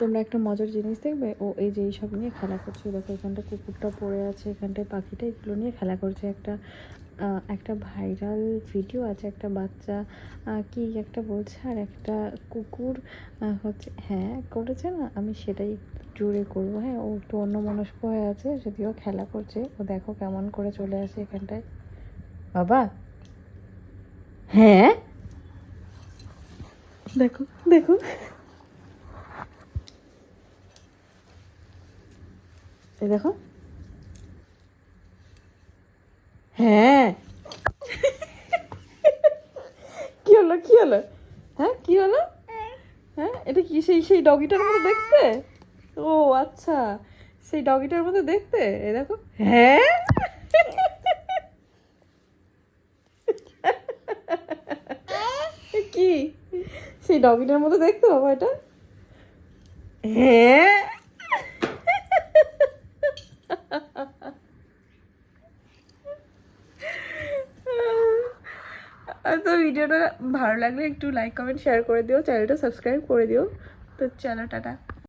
তোমরা একটা মজার জিনিস দেখবে? ও এই যে এইসব নিয়ে খেলা করছে। দেখো, এখানটা কুকুরটা পড়ে আছে, এখানটায় পাখিটা এগুলো নিয়ে খেলা করছে। একটা একটা ভাইরাল ভিডিও আছে, একটা বাচ্চা কি একটা বলছে? আর একটা কুকুর হচ্ছে হ্যাঁ করেছে না? আমি সেটাই জোরে করব। হ্যাঁ ও একটু অন্য মনস্ক হয়ে আছে যদিও খেলা করছে। ও দেখো কেমন করে চলে আসে এখানটায়। বাবা! হ্যাঁ? দেখো দেখো। এই দেখো। হ্যাঁ। কি হলো কি হলো? হ্যাঁ কি হলো? হ্যাঁ এটা কি সেই সেই ডগিটার মতো দেখতে? ও আচ্ছা। সেই ডগিটার মতো দেখতে? এই দেখো। হ্যাঁ। কি? সেই ডগিটার মতো দেখতে, বাবা, এটা? হ্যাঁ আর তো ভিডিওটা ভালো লাগলে একটু লাইক কমেন্ট শেয়ার করে দিও চ্যানেলটা সাবস্ক্রাইব করে দিও। তো চলো, টাটা।